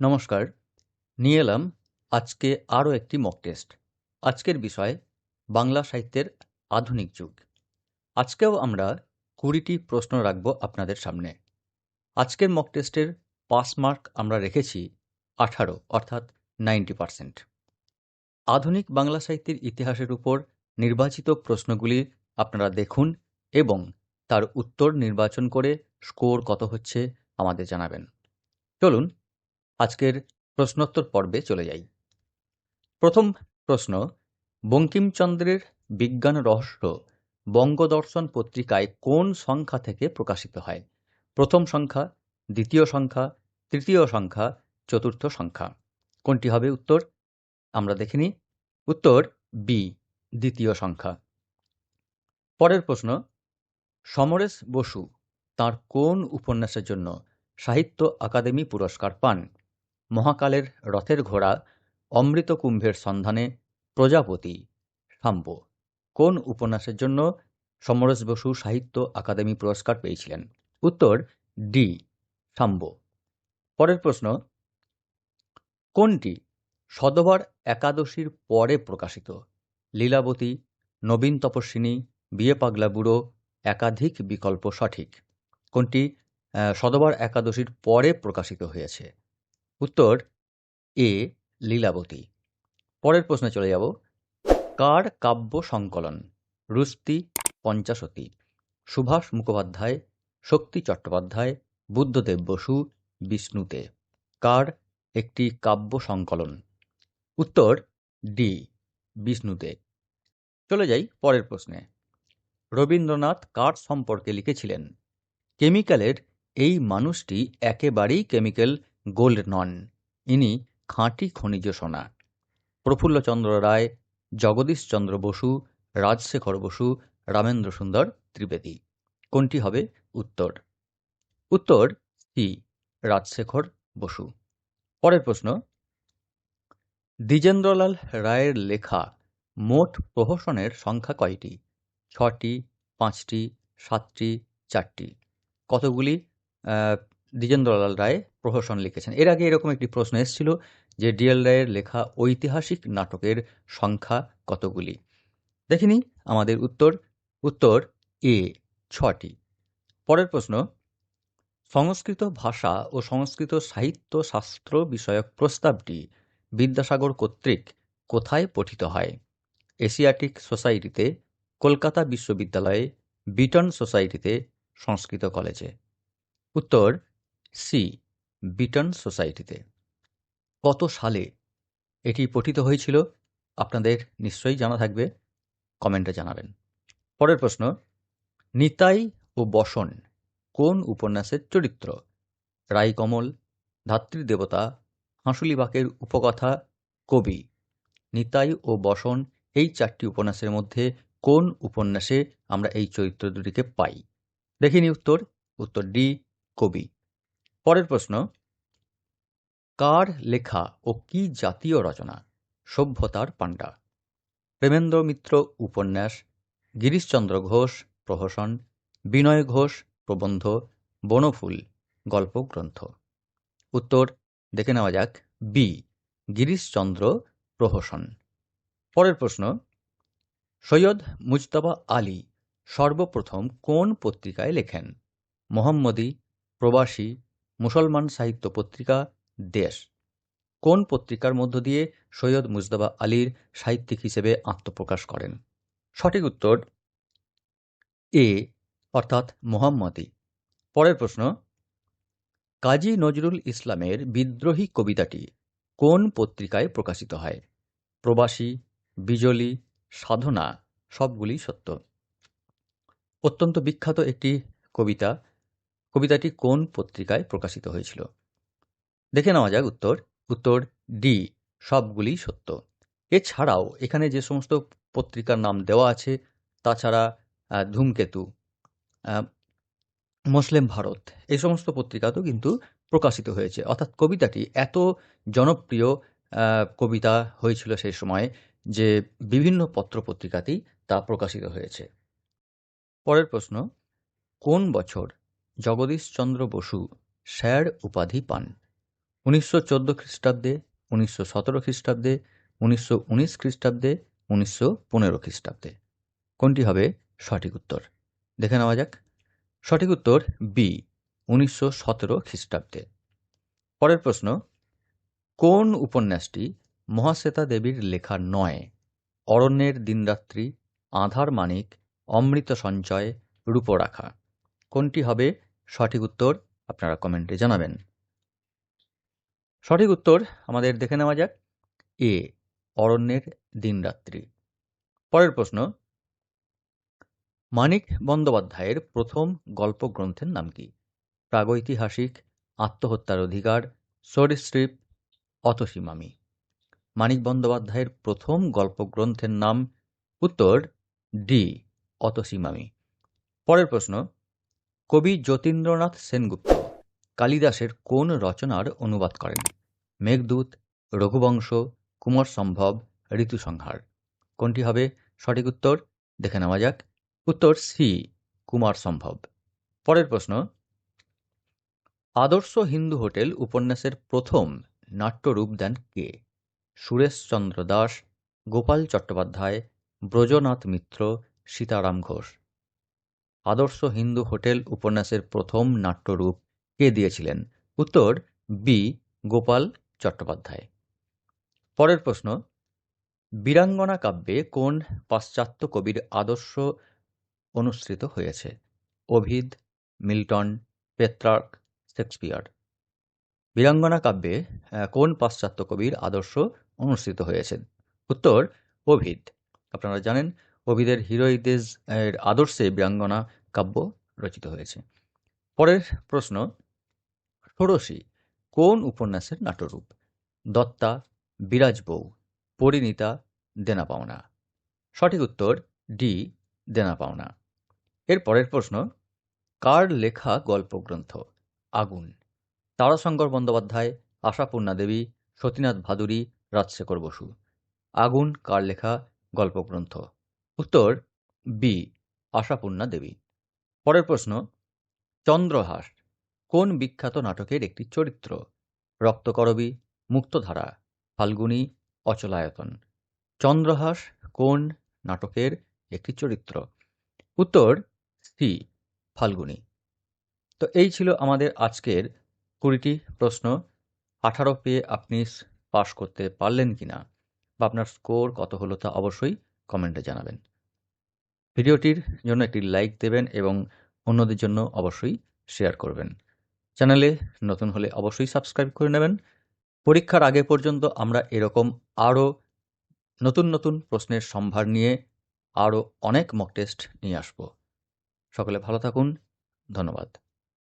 নমস্কার, নিয়ে এলাম আজকে আরও একটি মক টেস্ট আজকের বিষয় বাংলা সাহিত্যের আধুনিক যুগ। আজকেও আমরা কুড়িটি প্রশ্ন রাখব আপনাদের সামনে। আজকের মক টেস্টের পাস মার্ক আমরা রেখেছি আঠারো, অর্থাৎ নাইনটি পারসেন্ট। আধুনিক বাংলা সাহিত্যের ইতিহাসের উপর নির্বাচিত প্রশ্নগুলি আপনারা দেখুন এবং তার উত্তর নির্বাচন করে স্কোর কত হচ্ছে আমাদের জানাবেন। চলুন আজকের প্রশ্নোত্তর পর্বে চলে যাই। প্রথম প্রশ্ন, বঙ্কিমচন্দ্রের বিজ্ঞান রহস্য বঙ্গদর্শন পত্রিকায় কোন সংখ্যা থেকে প্রকাশিত হয়? প্রথম সংখ্যা, দ্বিতীয় সংখ্যা, তৃতীয় সংখ্যা, চতুর্থ সংখ্যা। কোনটি হবে উত্তর? আমরা দেখিনি উত্তর বি, দ্বিতীয় সংখ্যা। পরের প্রশ্ন, সমরেশ বসু তার কোন উপন্যাসের জন্য সাহিত্য আকাদেমি পুরস্কার পান? মহাকালের রথের ঘোড়া অমৃত কুম্ভের সন্ধানে প্রজাপতি সাম্ব কোন উপন্যাসের জন্য সমরেশ বসু সাহিত্য আকাদেমি পুরস্কার পেয়েছিলেন? উত্তর, ডি সাম্ব পরের প্রশ্ন, কোনটি সদবার একাদশীর পরে প্রকাশিত? লীলাবতী, নবীন তপস্বিনী, বিয়ে পাগলা বুড়ো, একাধিক বিকল্প সঠিক। কোনটি সদবার একাদশীর পরে প্রকাশিত হয়েছে? উত্তর, এ, লীলাবতী। পরের প্রশ্নে চলে যাব। কার কাব্য সংকলন? রুস্তি, পঞ্চাশতী। সুভাষ মুখোপাধ্যায়, শক্তি চট্টোপাধ্যায়, বুদ্ধদেব বসু, বিষ্ণুতে। কার একটি কাব্য সংকলন? উত্তর, ডি, বিষ্ণুতে। চলে যাই পরের প্রশ্নে। রবীন্দ্রনাথ কার সম্পর্কে লিখেছিলেন? কেমিক্যালের এই মানুষটি একেবারেই কেমিক্যাল গোল্ড নন। ইনি খাঁটি খনিজ সোনা। প্রফুল্লচন্দ্র রায় জগদীশচন্দ্র বসু, রাজশেখর বসু, রামেন্দ্র সুন্দর ত্রিবেদী। কোনটি হবে উত্তর? উত্তর সি, রাজশেখর বসু। পরের প্রশ্ন। দ্বিজেন্দ্রলাল রায়ের লেখা মোট প্রহসনের সংখ্যা কয়টি? ছটি, পাঁচটি, সাতটি, চারটি। কতগুলি? দ্বিজেন্দ্রলাল রায় প্রহসন লিখেছেন। এর আগে এরকম একটি প্রশ্ন এসেছিল যে ডিএল রায়ের লেখা ঐতিহাসিক নাটকের সংখ্যা কতগুলি? দেখিনি আমাদের উত্তর। উত্তর এ, ছটি। পরের প্রশ্ন, সংস্কৃত ভাষা ও সংস্কৃত সাহিত্য শাস্ত্র বিষয়ক প্রস্তাবটি বিদ্যাসাগর কর্তৃক কোথায় পঠিত হয়? এশিয়াটিক সোসাইটিতে, কলকাতা বিশ্ববিদ্যালয়ে বিটন সোসাইটিতে, সংস্কৃত কলেজে। উত্তর সি বিটন সোসাইটিতে। কত সালে এটি পঠিত হয়েছিল আপনাদের নিশ্চয়ই জানা থাকবে, কমেন্টে জানাবেন। পরের প্রশ্ন, নিতাই ও বসন কোন উপন্যাসের চরিত্র? রায়কমল ধাত্রীদেবতা হাঁসুলিবাকের উপকথা, কবি। নিতাই ও বসন এই চারটি উপন্যাসের মধ্যে কোন উপন্যাসে আমরা এই চরিত্র দুটিকে পাই? দেখিনি উত্তর উত্তর ডি, কবি। পরের প্রশ্ন, কার লেখা ও কি জাতীয় রচনা? সভ্যতার পাণ্ডা। প্রেমেন্দ্র মিত্র উপন্যাস, গিরিশচন্দ্র ঘোষ প্রহসন, বিনয় ঘোষ প্রবন্ধ, বনফুল গল্প গ্রন্থ। উত্তর দেখে নেওয়া যাক, বি, গিরিশচন্দ্র প্রহসন। পরের প্রশ্ন, সৈয়দ মুজতবা আলী সর্বপ্রথম কোন পত্রিকায় লেখেন? মোহাম্মদী, প্রবাসী মুসলমান সাহিত্য পত্রিকা দেশ। কোন পত্রিকার মধ্য দিয়ে সৈয়দ মুজতবা আলীর সাহিত্যিক হিসেবে আত্মপ্রকাশ করেন? সঠিক উত্তর এ, অর্থাৎ মোহাম্মদী। পরের প্রশ্ন, কাজী নজরুল ইসলামের বিদ্রোহী কবিতাটি কোন পত্রিকায় প্রকাশিত হয়? প্রবাসী বিজলি সাধনা সবগুলি সত্য। অত্যন্ত বিখ্যাত একটি কবিতা কবিতাটি কোন পত্রিকায় প্রকাশিত হয়েছিল? দেখে নেওয়া যাক উত্তর। উত্তর ডি সবগুলি সত্য। এছাড়াও এখানে যে সমস্ত পত্রিকার নাম দেওয়া আছে, তাছাড়া ধূমকেতু মুসলিম ভারত, এই সমস্ত পত্রিকাতেও কিন্তু প্রকাশিত হয়েছে। অর্থাৎ কবিতাটি এত জনপ্রিয় কবিতা হয়েছিল সেই সময়ে যে বিভিন্ন পত্রপত্রিকাতেই তা প্রকাশিত হয়েছে। পরের প্রশ্ন, কোন বছর জগদীশচন্দ্র বসু স্যার উপাধি পান। উনিশশো চোদ্দ খ্রিস্টাব্দে, উনিশশো সতেরো খ্রিস্টাব্দে, উনিশশো উনিশ খ্রিস্টাব্দে, উনিশশো পনেরো খ্রিস্টাব্দে। কোনটি হবে? সঠিক উত্তর। দেখে নেওয়া যাক। সঠিক উত্তর বি উনিশশো সতেরো খ্রিস্টাব্দে। পরের প্রশ্ন, কোন উপন্যাসটি মহাশ্বেতা দেবীর লেখা নয়, অরণ্যের দিনরাত্রি, আধার মানিক, অমৃত সঞ্চয়, রূপরাখা? কোনটি হবে? সঠিক উত্তর আপনারা কমেন্টে জানাবেন। সঠিক উত্তর আমাদের দেখে নেওয়া যাক। এ, অরণ্যের দিনরাত্রি। পরের প্রশ্ন, মানিক বন্দ্যোপাধ্যায়ের প্রথম গল্প গ্রন্থের নাম কি? প্রাগৈতিহাসিক, আত্মহত্যার অধিকার, সরীসৃপ, অতসীমামি। মানিক বন্দ্যোপাধ্যায়ের প্রথম গল্প গ্রন্থের নাম, উত্তর, ডি, অতসীমামি। পরের প্রশ্ন কবি যতীন্দ্রনাথ সেনগুপ্ত কালিদাসের কোন রচনার অনুবাদ করেন? মেঘদূত, রঘুবংশ, কুমার সম্ভব ঋতুসংহার কোনটি হবে? সঠিক উত্তর দেখে নেওয়া যাক। উত্তর সি কুমার সম্ভব। পরের প্রশ্ন। আদর্শ হিন্দু হোটেল উপন্যাসের প্রথম নাট্যরূপ দেন কে? সুরেশচন্দ্র দাস, গোপাল চট্টোপাধ্যায়, ব্রজনাথ মিত্র, সীতারাম ঘোষ। আদর্শ হিন্দু হোটেল উপন্যাসের প্রথম নাট্যরূপ কে দিয়েছিলেন? উত্তর, বি, গোপাল চট্টোপাধ্যায়। পরের প্রশ্ন, বীরাঙ্গনা কাব্যে কোন পাশ্চাত্য কবির আদর্শ অনুসৃত হয়েছে? Ovid, Milton, Petrarch, Shakespeare. Birangana কাব্যে কোন পাশ্চাত্য কবির আদর্শ অনুসৃত হয়েছে? উত্তর, অভিদ। আপনারা জানেন ওভিদের হিরোইদেজ এর আদর্শে বীরাঙ্গনা কাব্য রচিত হয়েছে। পরের প্রশ্ন, ষোড়শী, কোন উপন্যাসের নাট্যরূপ? দত্তা, বিরাজ বউ, পরিণীতা দেনা পাওনা সঠিক উত্তর, ডি দেনা পাওনা এর পরের প্রশ্ন, কার লেখা গল্পগ্রন্থ? আগুন। তারাশঙ্কর বন্দ্যোপাধ্যায়, আশাপূর্ণা দেবী, সতীনাথ ভাদুরী, রাজশেখর বসু। আগুন, কার লেখা গল্পগ্রন্থ? উত্তর, বি, আশাপূর্ণা দেবী। পরের প্রশ্ন, চন্দ্রহাস কোন বিখ্যাত নাটকের একটি চরিত্র? রক্তকরবী মুক্তধারা, ফাল্গুনী, অচলায়তন। চন্দ্রহাস কোন নাটকের একটি চরিত্র? উত্তর, সি, ফাল্গুনী। তো এই ছিল আমাদের আজকের কুড়িটি প্রশ্ন। আঠারো পেয়ে আপনি পাশ করতে পারলেন কি না বা আপনার স্কোর কত হলো তা অবশ্যই কমেন্টে জানাবেন। ভিডিওটির জন্য একটি লাইক দেবেন এবং অন্যদের জন্য অবশ্যই শেয়ার করবেন। চ্যানেলে নতুন হলে অবশ্যই সাবস্ক্রাইব করে নেবেন। পরীক্ষার আগে পর্যন্ত আমরা এরকম আরও নতুন নতুন প্রশ্নের সম্ভার নিয়ে আরও অনেক মক টেস্ট নিয়ে আসব। সকলে ভালো থাকুন। ধন্যবাদ।